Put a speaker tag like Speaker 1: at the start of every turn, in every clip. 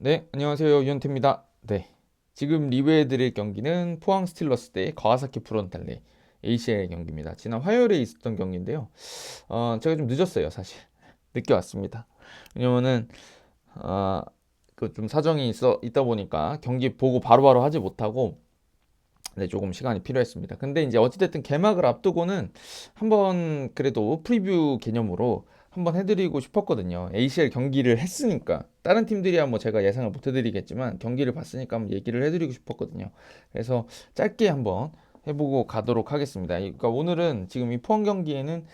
Speaker 1: 네, 안녕하세요. 유현태입니다. 네. 지금 리뷰해 드릴 경기는 포항 스틸러스 대 가와사키 프론탈레 ACL 경기입니다. 지난 화요일에 있었던 경기인데요. 어, 제가 좀 늦었어요, 사실. 늦게 왔습니다. 왜냐면은, 어, 그좀 사정이 있어, 있다 보니까 경기 보고 바로 바로 하지 못하고, 네, 조금 시간이 필요했습니다. 근데 이제 어찌됐든 개막을 앞두고는 한번 그래도 프리뷰 개념으로 한번 해드리고 싶었거든요. ACL 경기를 했으니까 다른 팀들이야 뭐 제가 예상을 못 해드리겠지만 경기를 봤으니까 한번 얘기를 해드리고 싶었거든요. 그래서 짧게 한번 해보고 가도록 하겠습니다. 그러니까 오늘은 지금 이 포항 경기에는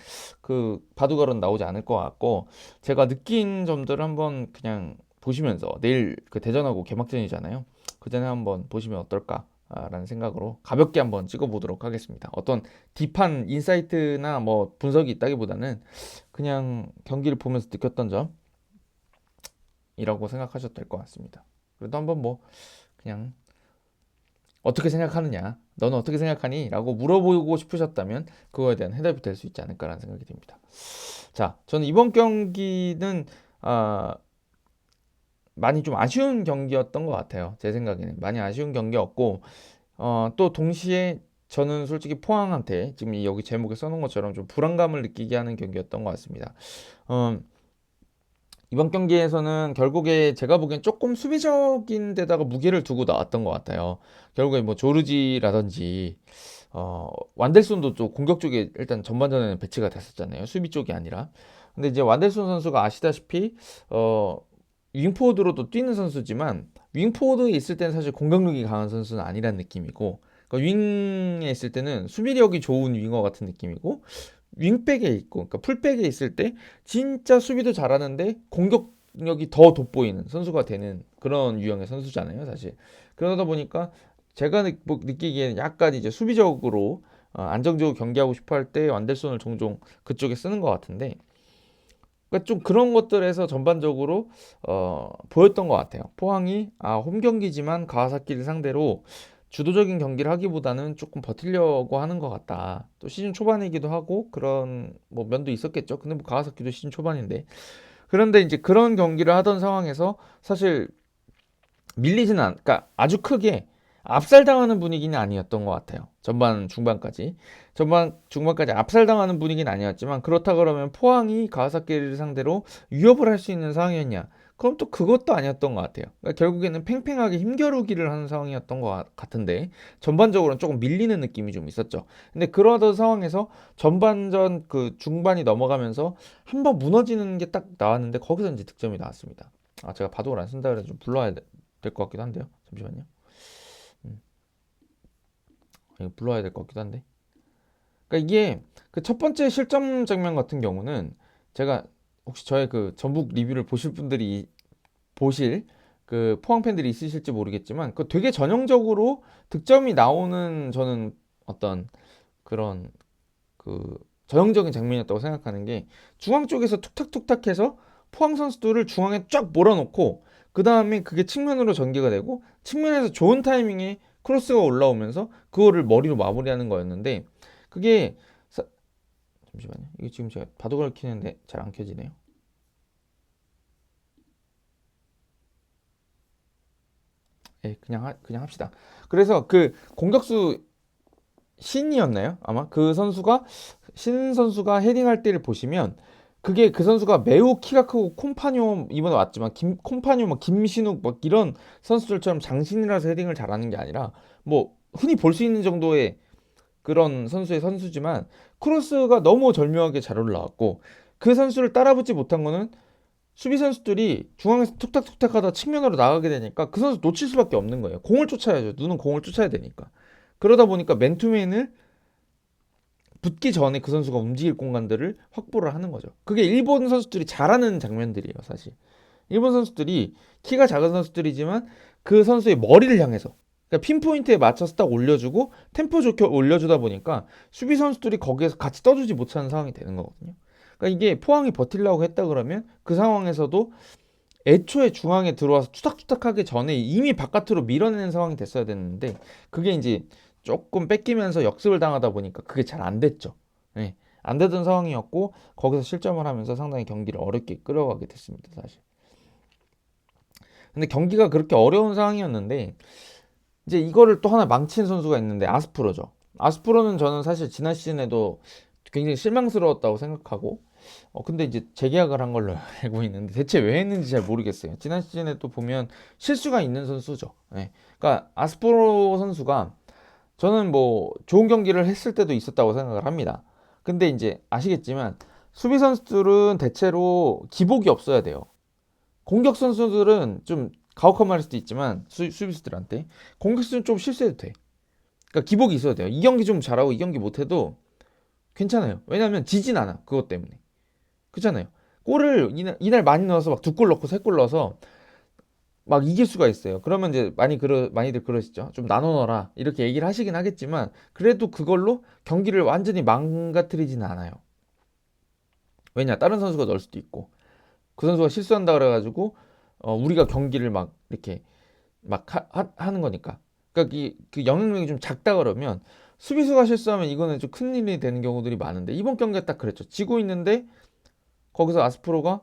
Speaker 1: 그 바둑알은 나오지 않을 것 같고 제가 느낀 점들을 한번 그냥 보시면서 내일 그 대전하고 개막전이잖아요. 그 전에 한번 보시면 어떨까? 라는 생각으로 가볍게 한번 찍어보도록 하겠습니다. 어떤 딥한 인사이트나 뭐 분석이 있다기보다는 그냥 경기를 보면서 느꼈던 점이라고 생각하셔도 될 것 같습니다. 그래도 한번 뭐 그냥 어떻게 생각하느냐, 너는 어떻게 생각하니? 라고 물어보고 싶으셨다면 그거에 대한 해답이 될 수 있지 않을까라는 생각이 듭니다. 자, 저는 이번 경기는 아, 많이 좀 아쉬운 경기였던 것 같아요. 제 생각에는 많이 아쉬운 경기였고 어, 또 동시에 저는 솔직히 포항한테 지금 여기 제목에 써놓은 것처럼 좀 불안감을 느끼게 하는 경기였던 것 같습니다. 어, 이번 경기에서는 결국에 제가 보기엔 조금 수비적인 데다가 무게를 두고 나왔던 것 같아요. 결국에 뭐 조르지라든지 어, 완델손도 좀 공격 쪽에 일단 전반전에는 배치가 됐었잖아요. 수비 쪽이 아니라. 근데 이제 완델손 선수가 아시다시피 어, 윙포워드로도 뛰는 선수지만 윙포워드에 있을 때는 사실 공격력이 강한 선수는 아니란 느낌이고 그러니까 윙에 있을 때는 수비력이 좋은 윙어 같은 느낌이고 윙백에 있고 그러니까 풀백에 있을 때 진짜 수비도 잘하는데 공격력이 더 돋보이는 선수가 되는 그런 유형의 선수잖아요 사실. 그러다 보니까 제가 느, 뭐, 끼기에는 약간 이제 수비적으로 어, 안정적으로 경기하고 싶어 할 때 완델손을 종종 그쪽에 쓰는 것 같은데 그러니까 좀 그런 것들에서 전반적으로 어, 보였던 것 같아요. 포항이 아, 홈 경기지만 가와사키를 상대로 주도적인 경기를 하기보다는 조금 버틸려고 하는 것 같다. 또 시즌 초반이기도 하고 그런 뭐 면도 있었겠죠. 근데 뭐 가와사키도 시즌 초반인데 그런데 이제 그런 경기를 하던 상황에서 사실 밀리지는 않, 그러니까 아주 크게 압살당하는 분위기는 아니었던 것 같아요. 전반 중반까지. 전반 중반까지 압살당하는 분위기는 아니었지만 그렇다 그러면 포항이 가와사키를 상대로 위협을 할 수 있는 상황이었냐? 그럼 또 그것도 아니었던 것 같아요. 그러니까 결국에는 팽팽하게 힘겨루기를 하는 상황이었던 것 같은데 전반적으로는 조금 밀리는 느낌이 좀 있었죠. 근데 그러던 상황에서 전반전 그 중반이 넘어가면서 한번 무너지는 게 딱 나왔는데 거기서 이제 득점이 나왔습니다. 아 제가 바둑을 안 쓴다 그래서 좀 불러야 될 것 같기도 한데요. 잠시만요. 불러야 될 것 같기도 한데. 그러니까 이게 그 첫 번째 실점 장면 같은 경우는 제가 혹시 저의 그 전북 리뷰를 보실 분들이 보실 그 포항 팬들이 있으실지 모르겠지만 그 되게 전형적으로 득점이 나오는 저는 어떤 그런 그 전형적인 장면이었다고 생각하는 게 중앙 쪽에서 툭탁툭탁 해서 포항 선수들을 중앙에 쫙 몰아놓고 그 다음에 그게 측면으로 전개가 되고 측면에서 좋은 타이밍에 크로스가 올라오면서 그거를 머리로 마무리하는 거였는데 그게 사... 잠시만요. 이게 지금 제가 바둑을 키는데 잘 안 켜지네요. 예, 그냥 하, 그냥 합시다. 그래서 그 공격수 신이었나요? 아마 그 선수가 신 선수가 헤딩할 때를 보시면 그게 그 선수가 매우 키가 크고 콤파뇨 이번에 왔지만 김 콤파뇨 뭐 김신욱 뭐 이런 선수들처럼 장신이라서 헤딩을 잘하는 게 아니라 뭐 흔히 볼 수 있는 정도의 그런 선수의 선수지만 크로스가 너무 절묘하게 잘 올라왔고 그 선수를 따라붙지 못한 거는 수비 선수들이 중앙에서 툭탁툭탁 하다 측면으로 나가게 되니까 그 선수 놓칠 수밖에 없는 거예요. 공을 쫓아야죠. 눈은 공을 쫓아야 되니까. 그러다 보니까 맨투맨을 붙기 전에 그 선수가 움직일 공간들을 확보를 하는 거죠. 그게 일본 선수들이 잘하는 장면들이에요, 사실. 일본 선수들이 키가 작은 선수들이지만 그 선수의 머리를 향해서 그러니까 핀포인트에 맞춰서 딱 올려주고 템포 좋게 올려주다 보니까 수비 선수들이 거기에서 같이 떠주지 못하는 상황이 되는 거거든요. 그러니까 이게 포항이 버틸라고 했다 그러면 그 상황에서도 애초에 중앙에 들어와서 투닥투닥하기 전에 이미 바깥으로 밀어내는 상황이 됐어야 됐는데 그게 이제 조금 뺏기면서 역습을 당하다 보니까 그게 잘 안 됐죠. 네. 안 되던 상황이었고 거기서 실점을 하면서 상당히 경기를 어렵게 끌어가게 됐습니다. 사실. 근데 경기가 그렇게 어려운 상황이었는데 이제 이거를 또 하나 망친 선수가 있는데 아스프로죠. 아스프로는 저는 사실 지난 시즌에도 굉장히 실망스러웠다고 생각하고 어 근데 이제 재계약을 한 걸로 알고 있는데 대체 왜 했는지 잘 모르겠어요. 지난 시즌에 또 보면 실수가 있는 선수죠. 예. 그러니까 아스프로 선수가 저는 뭐 좋은 경기를 했을 때도 있었다고 생각을 합니다. 근데 이제 아시겠지만 수비 선수들은 대체로 기복이 없어야 돼요. 공격 선수들은 좀 가혹한 말일 수도 있지만 수, 수비수들한테 공격 수는 좀 실수해도 돼. 그러니까 기복이 있어야 돼요. 이 경기 좀 잘하고 이 경기 못해도 괜찮아요. 왜냐하면 지진 않아. 그것 때문에. 그렇잖아요. 골을 이날, 이날 많이 넣어서 막 두 골 넣고 세 골 넣어서 막 이길 수가 있어요. 그러면 이제 많이 그러 많이들 그러시죠. 좀 나눠 넣어라 이렇게 얘기를 하시긴 하겠지만 그래도 그걸로 경기를 완전히 망가뜨리지는 않아요. 왜냐 다른 선수가 넣을 수도 있고 그 선수가 실수한다 그래가지고 어, 우리가 경기를 막 이렇게 막 하, 는 거니까. 그러니까 이, 그 영향력이 좀 작다 그러면 수비수가 실수하면 이거는 좀 큰 일이 되는 경우들이 많은데 이번 경기가 딱 그랬죠. 지고 있는데 거기서 아스프로가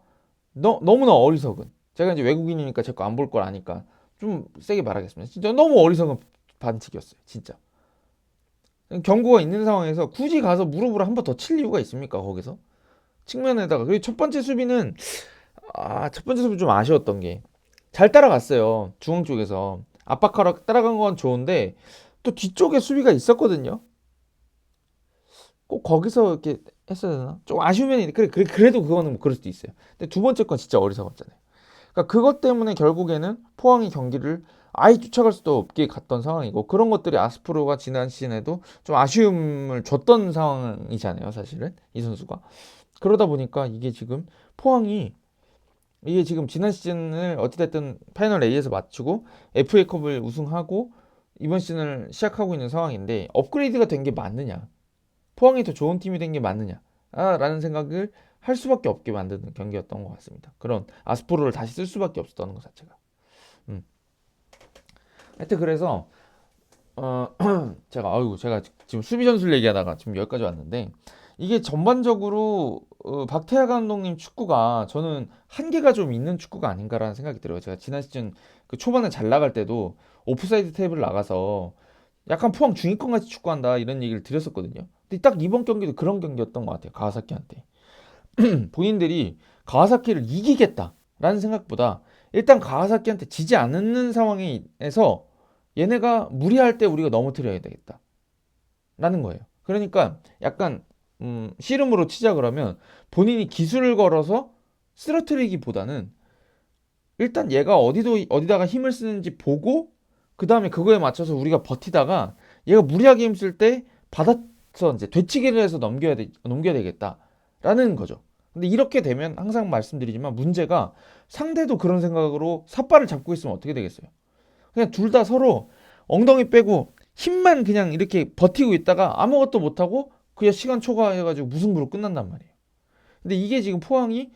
Speaker 1: 너, 너무나 어리석은 제가 이제 외국인이니까 제 거 안 볼 걸 아니까 좀 세게 말하겠습니다. 진짜 너무 어리석은 반칙이었어요. 진짜. 경고가 있는 상황에서 굳이 가서 무릎으로 한 번 더 칠 이유가 있습니까? 거기서 측면에다가 그리고 첫 번째 수비는 아, 첫 번째 수비 좀 아쉬웠던 게 잘 따라갔어요. 중앙 쪽에서 압박하러 따라간 건 좋은데 또 뒤쪽에 수비가 있었거든요. 꼭 거기서 이렇게 했어야 되나? 좀 아쉬우면 그래, 그래 그래도 그거는 뭐 그럴 수도 있어요. 근데 두 번째 건 진짜 어리석었잖아요. 그러니까 그것 때문에 결국에는 포항이 경기를 아예 쫓아갈 수도 없게 갔던 상황이고 그런 것들이 아스프로가 지난 시즌에도 좀 아쉬움을 줬던 상황이잖아요, 사실은 이 선수가. 그러다 보니까 이게 지금 포항이 이게 지금 지난 시즌을 어찌됐든 파이널 A에서 마치고 FA컵을 우승하고 이번 시즌을 시작하고 있는 상황인데 업그레이드가 된 게 맞느냐? 포항이 더 좋은 팀이 된 게 맞느냐? 아, 라는 생각을 할 수밖에 없게 만드는 경기였던 것 같습니다. 그런 아스포로를 다시 쓸 수밖에 없었던 것 자체가. 음. 하여튼 그래서 어 제가 아유 제가 지금 수비 전술 얘기하다가 지금 여기까지 왔는데 이게 전반적으로 어, 박태하 감독님 축구가 저는 한계가 좀 있는 축구가 아닌가라는 생각이 들어요. 제가 지난 시즌 그 초반에 잘 나갈 때도 오프사이드 테이블 나가서 약간 포항 중위권 같이 축구한다 이런 얘기를 드렸었거든요. 근데 딱 이번 경기도 그런 경기였던 것 같아요. 가와사키한테. 본인들이 가와사키를 이기겠다라는 생각보다 일단 가와사키한테 지지 않는 상황에서 얘네가 무리할 때 우리가 넘어뜨려야 되겠다. 라는 거예요. 그러니까 약간 음, 씨름으로 치자 그러면 본인이 기술을 걸어서 쓰러뜨리기보다는 일단 얘가 어디도 어디다가 힘을 쓰는지 보고 그 다음에 그거에 맞춰서 우리가 버티다가 얘가 무리하게 힘쓸 때 받아서 이제 되치기를 해서 넘겨야 돼 넘겨야 되겠다 라는 거죠. 근데 이렇게 되면 항상 말씀드리지만 문제가 상대도 그런 생각으로 삿발을 잡고 있으면 어떻게 되겠어요? 그냥 둘 다 서로 엉덩이 빼고 힘만 그냥 이렇게 버티고 있다가 아무것도 못하고 그냥 시간 초과해가지고 무승부로 끝난단 말이에요. 근데 이게 지금 포항이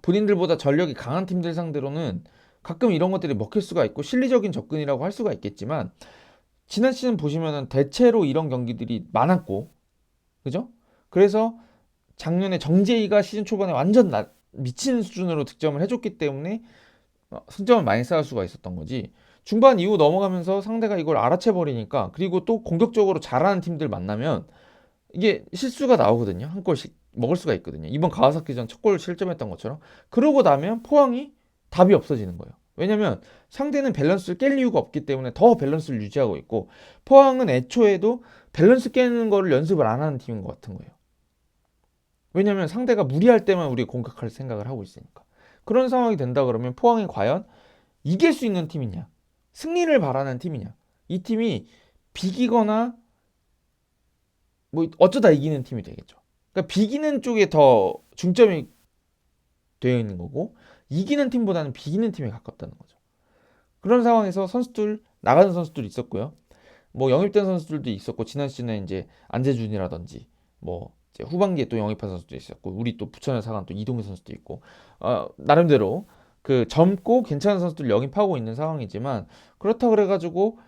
Speaker 1: 본인들보다 전력이 강한 팀들 상대로는 가끔 이런 것들이 먹힐 수가 있고 실리적인 접근이라고 할 수가 있겠지만 지난 시즌 보시면은 대체로 이런 경기들이 많았고 그죠? 그래서 작년에 정재희가 시즌 초반에 완전 나, 미친 수준으로 득점을 해줬기 때문에 어, 승점을 많이 쌓을 수가 있었던 거지. 중반 이후 넘어가면서 상대가 이걸 알아채 버리니까 그리고 또 공격적으로 잘하는 팀들 만나면 이게 실수가 나오거든요. 한 골씩 먹을 수가 있거든요. 이번 가와사키전 첫 골 실점했던 것처럼 그러고 나면 포항이 답이 없어지는 거예요. 왜냐면 상대는 밸런스를 깰 이유가 없기 때문에 더 밸런스를 유지하고 있고 포항은 애초에도 밸런스 깨는 거를 연습을 안 하는 팀인 것 같은 거예요. 왜냐면 상대가 무리할 때만 우리 공격할 생각을 하고 있으니까. 그런 상황이 된다 그러면 포항이 과연 이길 수 있는 팀이냐? 승리를 바라는 팀이냐? 이 팀이 비기거나 뭐 어쩌다 이기는 팀이 되겠죠. 그러니까 비기는 쪽에 더 중점이 되어 있는 거고 이기는 팀보다는 비기는 팀에 가깝다는 거죠. 그런 상황에서 선수들 나가는 선수들이 있었고요. 뭐 영입된 선수들도 있었고 지난 시즌에 이제 안재준이라든지 뭐 후반기에 또 영입한 선수도 있었고 우리 또 부천에 사간 또 이동희 선수도 있고 어, 나름대로 그 젊고 괜찮은 선수들 영입하고 있는 상황이지만 그렇다 그래가지고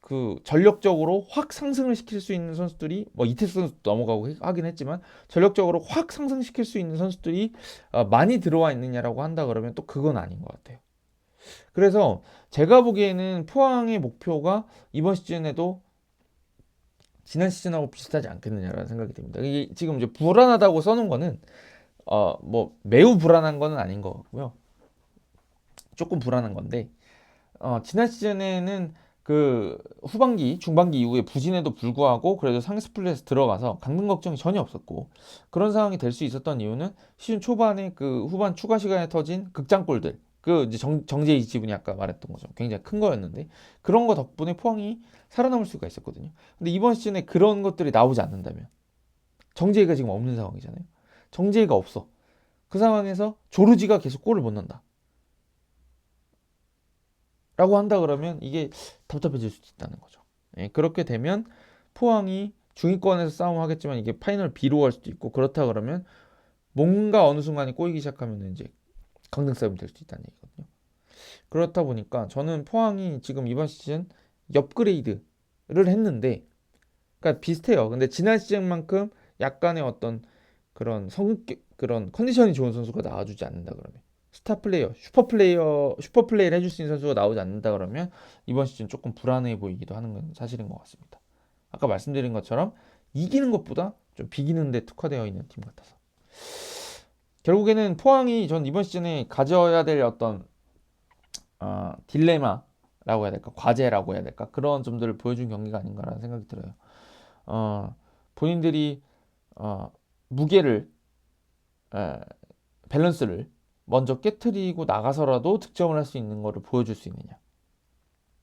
Speaker 1: 그 전력적으로 확 상승을 시킬 수 있는 선수들이 뭐 이태수 선수 넘어가고 하긴 했지만 전력적으로 확 상승시킬 수 있는 선수들이 어, 많이 들어와 있느냐라고 한다 그러면 또 그건 아닌 것 같아요. 그래서 제가 보기에는 포항의 목표가 이번 시즌에도 지난 시즌하고 비슷하지 않겠느냐라는 생각이 듭니다. 이게 지금 이제 불안하다고 써놓은 거는 어 뭐 매우 불안한 거는 아닌 것 같고요. 조금 불안한 건데 어 지난 시즌에는 그 후반기, 중반기 이후에 부진에도 불구하고 그래도 상위 스플릿에서 들어가서 강등 걱정이 전혀 없었고 그런 상황이 될 수 있었던 이유는 시즌 초반에 그 후반 추가 시간에 터진 극장골들 그 이제 정, 정재희 지분이 아까 말했던 것처럼 굉장히 큰 거였는데 그런 거 덕분에 포항이 살아남을 수가 있었거든요. 근데 이번 시즌에 그런 것들이 나오지 않는다면 정재희가 지금 없는 상황이잖아요. 정재희가 없어. 그 상황에서 조르지가 계속 골을 못 넣는다. 라고 한다 그러면 이게 답답해질 수도 있다는 거죠. 예, 그렇게 되면 포항이 중위권에서 싸움하겠지만 이게 파이널 B로 갈 수도 있고 그렇다 그러면 뭔가 어느 순간에 꼬이기 시작하면 이제 강등 싸움이 될 수도 있다는 얘기거든요. 그렇다 보니까 저는 포항이 지금 이번 시즌 업그레이드를 했는데 그러니까 비슷해요. 근데 지난 시즌만큼 약간의 어떤 그런 성격 그런 컨디션이 좋은 선수가 나와주지 않는다 그러면 스타 플레이어, 슈퍼 플레이어, 슈퍼 플레이를 해줄 수 있는 선수가 나오지 않는다 그러면 이번 시즌 조금 불안해 보이기도 하는 건 사실인 것 같습니다. 아까 말씀드린 것처럼 이기는 것보다 좀 비기는데 특화되어 있는 팀 같아서 결국에는 포항이 전 이번 시즌에 가져야 될 어떤 어, 딜레마 라고 해야 될까, 과제라고 해야 될까 그런 점들을 보여준 경기가 아닌가라는 생각이 들어요. 어, 본인들이 어, 무게를 에, 밸런스를 먼저 깨트리고 나가서라도 득점을 할 수 있는 거를 보여줄 수 있느냐.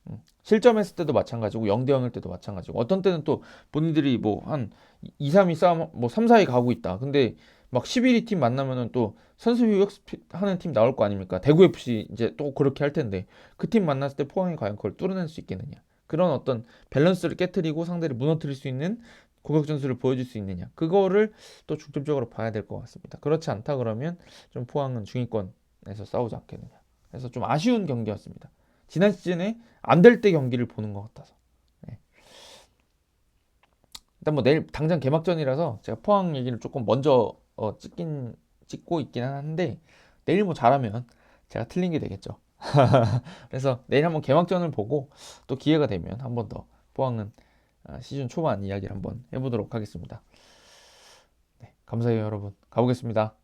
Speaker 1: 음, 실점했을 때도 마찬가지고 0대 0일 때도 마찬가지고 어떤 때는 또 본인들이 뭐 한 2, 3위 싸움 뭐 3, 4위 가고 있다. 근데 막 11위 팀 만나면은 또 선수 휴역 하는 팀 나올 거 아닙니까? 대구 FC 이제 또 그렇게 할 텐데 그 팀 만났을 때 포항이 과연 그걸 뚫어낼 수 있겠느냐? 그런 어떤 밸런스를 깨트리고 상대를 무너뜨릴 수 있는 공격 전술을 보여줄 수 있느냐 그거를 또 중점적으로 봐야 될 것 같습니다. 그렇지 않다 그러면 좀 포항은 중위권에서 싸우지 않겠느냐. 그래서 좀 아쉬운 경기였습니다. 지난 시즌에 안 될 때 경기를 보는 것 같아서. 네. 일단 뭐 내일 당장 개막전이라서 제가 포항 얘기를 조금 먼저 어, 찍긴 찍고 있긴 한데 내일 뭐 잘하면 제가 틀린 게 되겠죠. 그래서 내일 한번 개막전을 보고 또 기회가 되면 한 번 더 포항은 아, 시즌 초반 이야기를 한번 해보도록 하겠습니다. 네, 감사해요 여러분. 가보겠습니다.